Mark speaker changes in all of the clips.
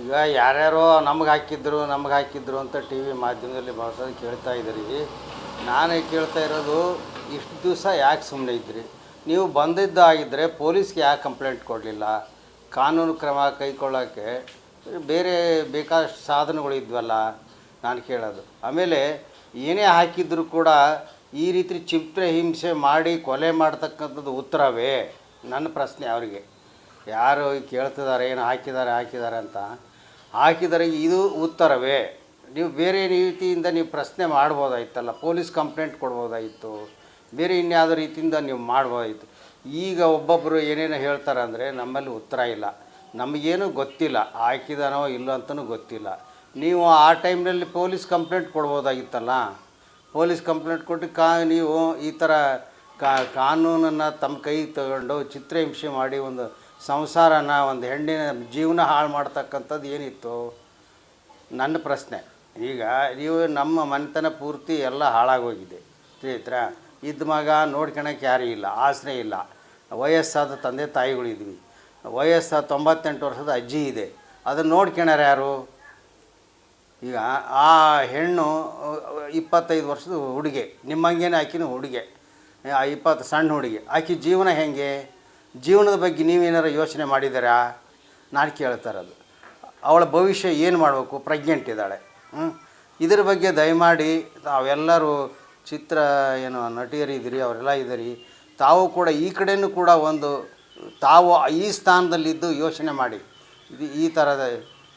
Speaker 1: ಈಗ ಯಾರ್ಯಾರೋ ನಮ್ಗೆ ಹಾಕಿದ್ರು ನಮ್ಗೆ ಹಾಕಿದ್ರು ಅಂತ ಟಿ ವಿ ಮಾಧ್ಯಮದಲ್ಲಿ ಭಾಳ ಕೇಳ್ತಾ ಇದ್ದೀರಿ. ನಾನು ಕೇಳ್ತಾ ಇರೋದು, ಇಷ್ಟು ದಿವಸ ಯಾಕೆ ಸುಮ್ಮನೆ ಇದ್ರಿ ನೀವು ಬಂದಿದ್ದಾಗಿದ್ದರೆ ಪೊಲೀಸ್ಗೆ ಯಾಕೆ ಕಂಪ್ಲೇಂಟ್ ಕೊಡಲಿಲ್ಲ? ಕಾನೂನು ಕ್ರಮ ಕೈಗೊಳ್ಳೋಕ್ಕೆ ಬೇರೆ ಬೇಕಾದಷ್ಟು ಸಾಧನಗಳು ಇದ್ವಲ್ಲ, ನಾನು ಕೇಳೋದು. ಆಮೇಲೆ ಏನೇ ಹಾಕಿದ್ರು ಕೂಡ ಈ ರೀತಿ ಚಿತ್ರ ಹಿಂಸೆ ಮಾಡಿ ಕೊಲೆ ಮಾಡ್ತಕ್ಕಂಥದ್ದು ಉತ್ತರವೇ? ನನ್ನ ಪ್ರಶ್ನೆ ಅವರಿಗೆ. ಯಾರು ಕೇಳ್ತಿದ್ದಾರೆ, ಏನು ಹಾಕಿದ್ದಾರೆ ಹಾಕಿದ್ದಾರೆ ಅಂತ. ಹಾಕಿದರೆ ಇದು ಉತ್ತರವೇ. ನೀವು ಬೇರೆ ರೀತಿಯಿಂದ ನೀವು ಪ್ರಶ್ನೆ ಮಾಡ್ಬೋದಾಗಿತ್ತಲ್ಲ ಪೊಲೀಸ್ ಕಂಪ್ಲೇಂಟ್ ಕೊಡ್ಬೋದಾಗಿತ್ತು ಬೇರೆ ಇನ್ಯಾವುದೋ ರೀತಿಯಿಂದ ನೀವು ಮಾಡ್ಬೋದಾಗಿತ್ತು ಈಗ ಒಬ್ಬೊಬ್ಬರು ಏನೇನು ಹೇಳ್ತಾರೆ ಅಂದರೆ ನಮ್ಮಲ್ಲಿ ಉತ್ತರ ಇಲ್ಲ. ನಮಗೇನು ಗೊತ್ತಿಲ್ಲ, ಹಾಕಿದಾನೋ ಇಲ್ಲೋ ಅಂತಲೂ ಗೊತ್ತಿಲ್ಲ. ನೀವು ಆ ಟೈಮ್ನಲ್ಲಿ ಪೊಲೀಸ್ ಕಂಪ್ಲೇಂಟ್ ಕೊಡ್ಬೋದಾಗಿತ್ತಲ್ಲ, ಪೊಲೀಸ್ ಕಂಪ್ಲೇಂಟ್ ಕೊಟ್ಟು ಕಾ, ನೀವು ಈ ಥರ ಕಾನೂನನ್ನು ತಮ್ಮ ಕೈಗೆ ತಗೊಂಡು ಚಿತ್ರಹಿಂಸೆ ಮಾಡಿ ಒಂದು ಸಂಸಾರನ ಒಂದು ಹೆಣ್ಣಿನ ಜೀವನ ಹಾಳು ಮಾಡ್ತಕ್ಕಂಥದ್ದು ಏನಿತ್ತು, ನನ್ನ ಪ್ರಶ್ನೆ. ಈಗ ನೀವು ನಮ್ಮ ಮನೆತನ ಪೂರ್ತಿ ಎಲ್ಲ ಹಾಳಾಗೋಗಿದೆ. ಸ್ನೇಹಿತರ, ಇದ್ದ ಮಗ ನೋಡ್ಕೊಳಕ್ಕೆ ಯಾರೂ ಇಲ್ಲ, ಆಸರೆ ಇಲ್ಲ. ವಯಸ್ಸಾದ ತಂದೆ ತಾಯಿಗಳಿದ್ವಿ. ವಯಸ್ಸಾದ ತೊಂಬತ್ತೆಂಟು ವರ್ಷದ ಅಜ್ಜಿ ಇದೆ. ಅದನ್ನು ನೋಡ್ಕೊಳಾರ ಯಾರು? ಈಗ ಆ ಹೆಣ್ಣು ಇಪ್ಪತ್ತೈದು ವರ್ಷದ ಹುಡುಗೆ ನಿಮ್ಮಂಗೇನೆ ಆಕಿನ ಹುಡುಗೆ ಇಪ್ಪತ್ತು ಸಣ್ಣ ಹುಡುಗಿ, ಆಕಿ ಜೀವನ ಹೆಂಗೆ? ಜೀವನದ ಬಗ್ಗೆ ನೀವೇನಾರು ಯೋಚನೆ ಮಾಡಿದ್ದೀರಾ? ನಾನು ಕೇಳ್ತಾರೆ ಅದು ಅವಳ ಭವಿಷ್ಯ ಏನು ಮಾಡಬೇಕು? ಪ್ರೆಗ್ನೆಂಟ್ ಇದ್ದಾಳೆ. ಇದರ ಇದ್ರ ಬಗ್ಗೆ ದಯಮಾಡಿ ತಾವೆಲ್ಲರೂ ಚಿತ್ರ, ಏನು, ನಟಿಯರಿದ್ದೀರಿ, ಅವರೆಲ್ಲ ಇದ್ದೀರಿ. ತಾವು ಕೂಡ ಈ ಕಡೆಯೂ ಕೂಡ ಒಂದು ತಾವು ಈ ಸ್ಥಾನದಲ್ಲಿದ್ದು ಯೋಚನೆ ಮಾಡಿ. ಇದು ಈ ಥರದ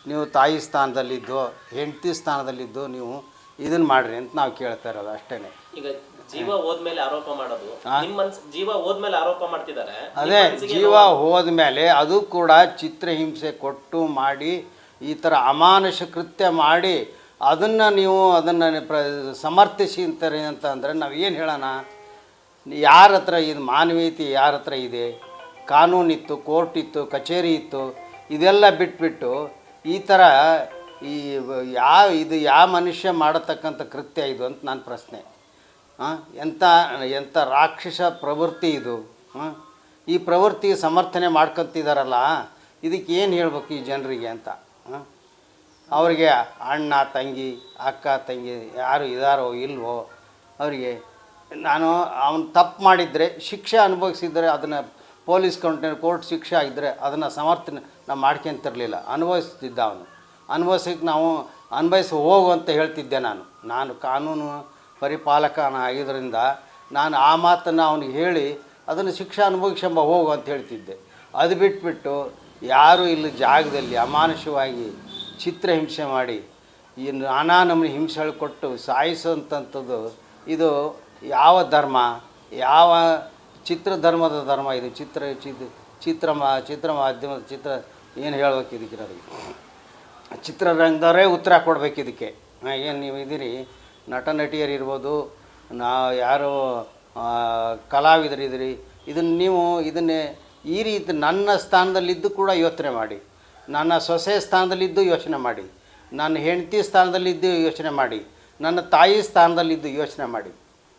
Speaker 1: ನೀವು ತಾಯಿ ಸ್ಥಾನದಲ್ಲಿದ್ದು, ಹೆಂಡತಿ ಸ್ಥಾನದಲ್ಲಿದ್ದು ನೀವು ಇದನ್ನು ಮಾಡಿರಿ ಅಂತ ನಾವು ಕೇಳ್ತಾ ಇರೋದು ಅಷ್ಟೇ
Speaker 2: ಈಗ ಜೀವ ಹೋದ್ಮೇಲೆ ಆರೋಪ ಮಾಡೋದು. ನಿಮ್ಮ ಮನ್ಸ್ ಜೀವ ಹೋದ್ಮೇಲೆ ಆರೋಪ ಮಾಡ್ತಿದ್ದಾರೆ.
Speaker 1: ಅದೇ ಜೀವ ಹೋದ್ಮೇಲೆ ಅದು ಕೂಡ ಚಿತ್ರಹಿಂಸೆ ಕೊಟ್ಟು ಮಾಡಿ ಈ ಥರ ಅಮಾನುಷ ಕೃತ್ಯ ಮಾಡಿ ಅದನ್ನು ನೀವು ಅದನ್ನು ಪ್ರ ಸಮರ್ಥಿಸಿ ಅಂತಾರೆ ಅಂತ ಅಂದರೆ ನಾವು ಏನು ಹೇಳೋಣ? ಯಾರ ಹತ್ರ ಇದು ಮಾನವೀಯತೆ ಯಾರ ಹತ್ರ ಇದೆ? ಕಾನೂನಿತ್ತು ಕೋರ್ಟ್ ಇತ್ತು ಕಚೇರಿ ಇತ್ತು ಇದೆಲ್ಲ ಬಿಟ್ಬಿಟ್ಟು ಈ ಥರ ಈ ಯಾವ ಇದು ಯಾವ ಮನುಷ್ಯ ಮಾಡತಕ್ಕಂಥ ಕೃತ್ಯ ಇದು ಅಂತ ನನ್ನ ಪ್ರಶ್ನೆ. ಎಂಥ ಎಂಥ ರಾಕ್ಷಸ ಪ್ರವೃತ್ತಿ ಇದು ಈ ಪ್ರವೃತ್ತಿ ಸಮರ್ಥನೆ ಮಾಡ್ಕೊತಿದ್ದಾರಲ್ಲ ಇದಕ್ಕೆ ಏನು ಹೇಳ್ಬೇಕು ಈ ಜನರಿಗೆ ಅಂತ ಅವರಿಗೆ ಅಣ್ಣ, ತಂಗಿ, ಅಕ್ಕ, ತಂಗಿ ಯಾರು ಇದ್ದಾರೋ ಇಲ್ವೋ, ಅವರಿಗೆ ನಾನು ಅವನು ತಪ್ಪು ಮಾಡಿದರೆ, ಶಿಕ್ಷೆ ಅನುಭವಿಸಿದರೆ ಅದನ್ನು ಪೊಲೀಸ್ ಕಂಪ್ಲೇಂಟ್ ಕೋರ್ಟ್ ಶಿಕ್ಷೆ ಆಗಿದ್ದರೆ ಅದನ್ನು ಸಮರ್ಥನೆ ನಾವು ಮಾಡ್ಕೊಂತಿರಲಿಲ್ಲ, ಅನುಭವಿಸ್ತಿದ್ದ ಅವನು. ಅನುಭವಿಸಕ್ಕೆ ನಾವು ಅನುಭವಿಸಿ ಹೋಗು ಅಂತ ಹೇಳ್ತಿದ್ದೆ ನಾನು. ನಾನು ಕಾನೂನು ಪರಿಪಾಲಕನ ಆಗಿದ್ದರಿಂದ ನಾನು ಆ ಮಾತನ್ನು ಅವನಿಗೆ ಹೇಳಿ ಅದನ್ನು ಶಿಕ್ಷೆ ಅನುಭವಿಸಂಬ ಹೋಗು ಅಂತ ಹೇಳ್ತಿದ್ದೆ. ಅದು ಬಿಟ್ಬಿಟ್ಟು ಯಾರು ಇಲ್ಲಿ ಜಾಗದಲ್ಲಿ ಅಮಾನುಷವಾಗಿ ಚಿತ್ರಹಿಂಸೆ ಮಾಡಿ ಈ ನಾನಾ ನಮೂನಿ ಹಿಂಸೆಗಳು ಕೊಟ್ಟು ಸಾಯಿಸೋಂಥದ್ದು ಇದು ಯಾವ ಧರ್ಮ? ಯಾವ ಚಿತ್ರ ಧರ್ಮದ ಧರ್ಮ ಇದು? ಚಿತ್ರ ಚಿತ್ರ ಚಿತ್ರ ಮಾಧ್ಯಮದ ಚಿತ್ರ ಏನು ಹೇಳ್ಬೇಕು ಇದಕ್ಕೆ ನನಗೆ? ಚಿತ್ರರಂಗದವರೇ ಉತ್ತರ ಕೊಡ್ಬೇಕು ಇದಕ್ಕೆ ಏನು ನೀವು ಇದ್ದೀರಿ? ನಟ ನಟಿಯರಿರ್ಬೋದು ನಾ ಯಾರು ಕಲಾವಿದರಿದ್ದೀರಿ ಇದನ್ನು ನೀವು ಇದನ್ನೇ ಈ ರೀತಿ ನನ್ನ ಸ್ಥಾನದಲ್ಲಿದ್ದು ಕೂಡ ಯೋಚನೆ ಮಾಡಿ. ನನ್ನ ಸೊಸೆ ಸ್ಥಾನದಲ್ಲಿದ್ದು ಯೋಚನೆ ಮಾಡಿ. ನನ್ನ ಹೆಂಡತಿ ಸ್ಥಾನದಲ್ಲಿದ್ದು ಯೋಚನೆ ಮಾಡಿ. ನನ್ನ ತಾಯಿ ಸ್ಥಾನದಲ್ಲಿದ್ದು ಯೋಚನೆ ಮಾಡಿ.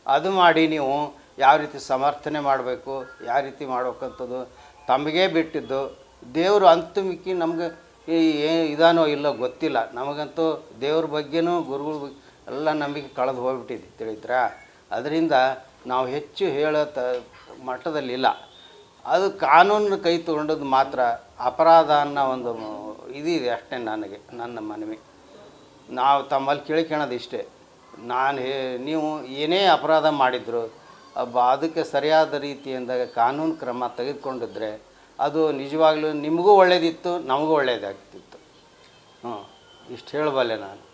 Speaker 1: ಅದು ಮಾಡಿ ನೀವು ಯಾವ ರೀತಿ ಸಮರ್ಥನೆ ಮಾಡಬೇಕು, ಯಾವ ರೀತಿ ಮಾಡಬೇಕಂಥದ್ದು ತಮಗೇ ಬಿಟ್ಟಿದ್ದು. ದೇವರು ಅಂತಮಿಕ್ಕಿ ನಮಗೆ ಇದಾನೋ ಇಲ್ಲೋ ಗೊತ್ತಿಲ್ಲ. ನಮಗಂತೂ ದೇವ್ರ ಬಗ್ಗೆನೂ, ಗುರುಗಳ ಬಗ್ಗೆ ಎಲ್ಲ ನಂಬಿಕೆ ಕಳೆದು ಹೋಗ್ಬಿಟ್ಟಿದೆ ತಿಳಿತ್ರ ಅದರಿಂದ ನಾವು ಹೆಚ್ಚು ಹೇಳೋ ತ, ಮಟ್ಟದಲ್ಲಿಲ್ಲ. ಅದು ಕಾನೂನು ಕೈ ತಗೊಂಡದ್ದು ಮಾತ್ರ ಅಪರಾಧ ಅನ್ನೋ ಒಂದು ಇದಿದೆ ಅಷ್ಟೇ ನನಗೆ, ನನ್ನ ಮನವಿ. ನಾವು ತಮ್ಮಲ್ಲಿ ಕೇಳ್ಕೊಳೋದು ಇಷ್ಟೇ. ನಾನು ಹೇ, ನೀವು ಏನೇ ಅಪರಾಧ ಮಾಡಿದ್ರು ಅಬ್ಬ ಅದಕ್ಕೆ ಸರಿಯಾದ ರೀತಿಯಿಂದ ಕಾನೂನು ಕ್ರಮ ತೆಗೆದುಕೊಂಡಿದ್ರೆ ಅದು ನಿಜವಾಗ್ಲೂ ನಿಮಗೂ ಒಳ್ಳೇದಿತ್ತು, ನಮಗೂ ಒಳ್ಳೆಯದಾಗ್ತಿತ್ತು ಹ್ಞೂ ಇಷ್ಟು ಹೇಳಬಲ್ಲೆ ನಾನು.